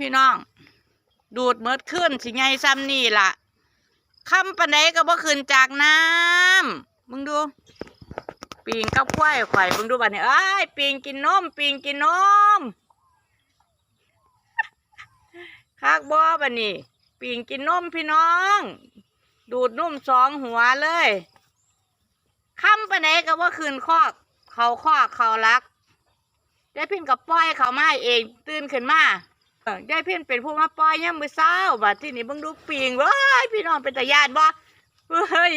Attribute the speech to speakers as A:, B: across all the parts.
A: พี่น้อง ดูดเมิดขึ้นสิไงซ้ำนี่ล่ะคำปันไดก็บ่ขึ้นจากน้ำมึงดูปิงกับควายข่อยมึงดูบัดนี้เอ้ยปิงกินนมปิงกินนมคักบ่บัดนี้ปิงกินนมพี่น้อง ดูดนุ่มสองหัวเลยคำปันไดก็บ่ขึ้นคอก เขาคอกเขารักได้พินกับป้อยเขามาเอง ตื่นขึ้นมา เอ้อได้พินเป็นผู้มาป้อยย่ำมือเศร้าบัดที่นี่เบิ่งดูปิงเว้ยพี่น้องเป็นตาญาติบ่เฮ้ย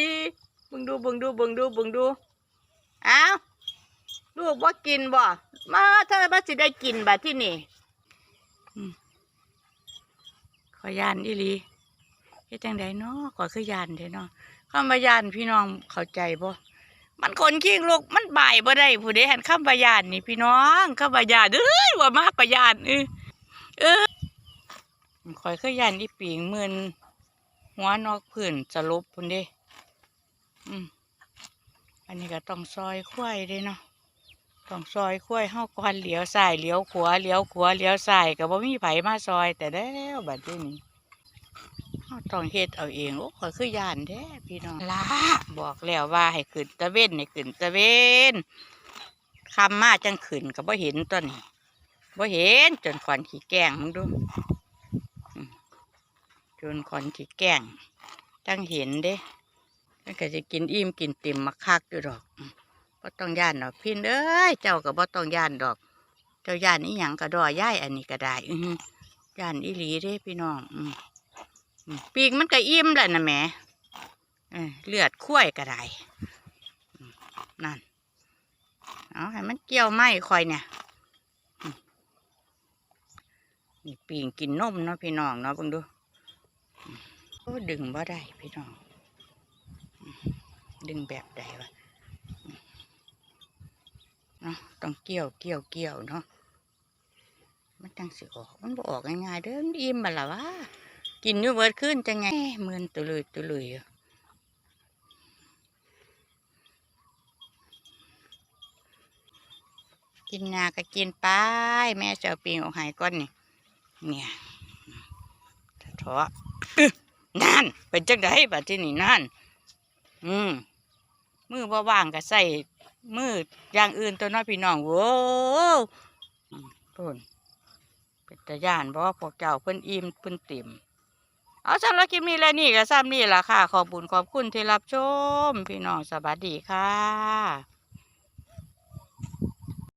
A: เบิ่งดูเบิ่งดูเบิ่งดูเบิ่งดูอ้าวลูกว่ากินบ่มาเธอบ่สิได้กินบัดที่นี่ขอยานอีหลีเฮ็ดจังไดเนาะขอยคือยานเด้เนาะคำว่ายานพี่น้องเข้าใจบ่มันคนขี้ลูกมันบ่ายบ่ได้ผู้ใดหันคำว่ายานนี่พี่น้องคำว่ายานเอ้ยว่ามากกว่ายานเออ เออคอยคือยานอีปิงมื่นหัวนอกผื่นสลบพุ่นเด้อืมอันนี้ก็ต้องซอยควายเด้เนาะต้องซอยควายเฮาก่อนเหลียวซ้ายเหลียวขวาเหลียวขวาเหลียวซ้ายก็บ่มีไผมาซอย แต่แล้วบัดนี้เฮาต้องเฮ็ดเอาเองโอ้ข่อยคือยานแท้พี่น้องลาบอกแล้วว่าให้ขึ้นตะเว้นให้ขึ้นตะเว้นคำมาจังขึ้นก็บ่เห็นตัวนี้ บ่เห็นจนขอนขี้แกงมึงดูจนขอนขี้แกงจังเห็นเด้มันก็จะกินอิ่มกินติ่มมาคักอยู่ดอกบ่ต้องย่านดอกพี่เอ้ยเจ้าก็บ่ต้องย่านดอก เจ้าย่านอีหยังก็ดอย่ายอันนี้ก็ได้อืย่านอีหลีเด้พี่น้องอืปีกมันก็อิ่มแหล้วนะแม่เลือดข้วยก็ได้นั่นเอาให้มันเกี่ยวไหมคอยเนี่ยอืม นี่ปีงกินนมเนาะพี่น้องเนาะเบิ่งดูอืมโอ้ดึงบ่ได้พี่น้อง ดึงแบบใดวะเนาะต้องเกี่ยวเกี่ยวเกี่ยวเนาะมันจังสิออก มันบ่ออกง่ายๆเด้อมันอิ่มบัดละวะกินอยู่เบิดขึ้นจังไงเหมือนตัวเลยตัวเลยอยู่กินยาก็กินไป แม่จะเอาปิงออกหายก้อนนี่ เนี่ยเถอะอึ๊ะนั่นเป็นจังไดบัดที่นี่นั่นอืมมือบ่าว่างก็ใส่มืออย่างอื่นตัวน้อยพี่น้องโว้วอืมเพิ่นเป็นตาย่านเพราะว่าพวกเจ้าเพิ่นอิ่มเพิ่นติ่มเอาสำหรับคลิปนี้และนี่ก็ซ้ำนี่ล่ะค่ะ ขอบคุญขอบคุณที่รับชม พี่น้องสวัสดีค่ะ